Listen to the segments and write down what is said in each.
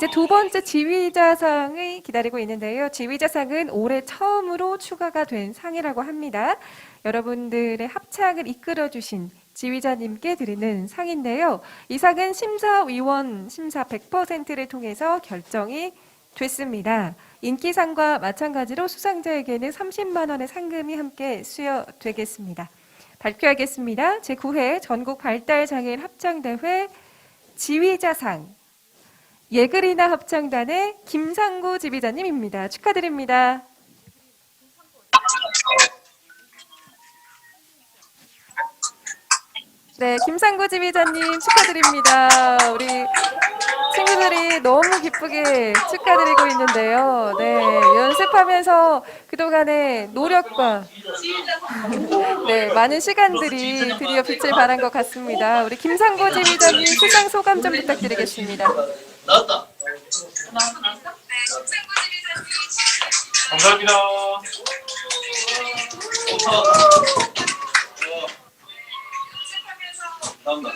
이제 두 번째 지휘자상이 기다리고 있는데요. 지휘자상은 올해 처음으로 추가가 된 상이라고 합니다. 여러분들의 합창을 이끌어주신 지휘자님께 드리는 상인데요. 이 상은 심사위원 심사 100%를 통해서 결정이 됐습니다. 인기상과 마찬가지로 수상자에게는 30만 원의 상금이 함께 수여되겠습니다. 발표하겠습니다. 제9회 전국 발달장애인 합창대회 지휘자상 예그리나 합창단의 김상구 지휘자님입니다. 축하드립니다. 네, 김상구 지휘자님 축하드립니다. 우리 친구들이 너무 기쁘게 축하드리고 있는데요. 네, 연습하면서 그동안의 노력과 네, 많은 시간들이 드디어 빛을 발한 것 같습니다. 우리 김상구 지휘자님 수상 소감 좀 부탁드리겠습니다. 나왔다. 감사합니다. 좋다. 나온다.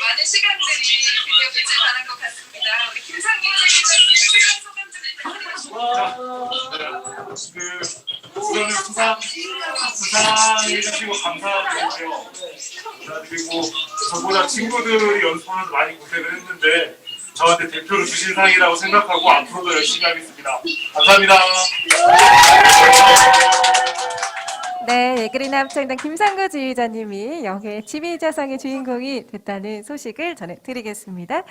많은 시간들이 드디어 빛을 발한 것 같습니다. 우리 김상기 지휘자님 소감 좀 부탁드리겠습니다. 그 우선은 수상 수상해 주시고 감사드리고요. 그리고 저보다 친구들이 연습하면서 많이 고생을 했는데 저한테 대표로 주신 상이라고 생각하고 앞으로도 열심히 하겠습니다. 감사합니다. 네, 예그리나 합창단 김상구 지휘자님이 영예 지휘자상의 주인공이 됐다는 소식을 전해드리겠습니다.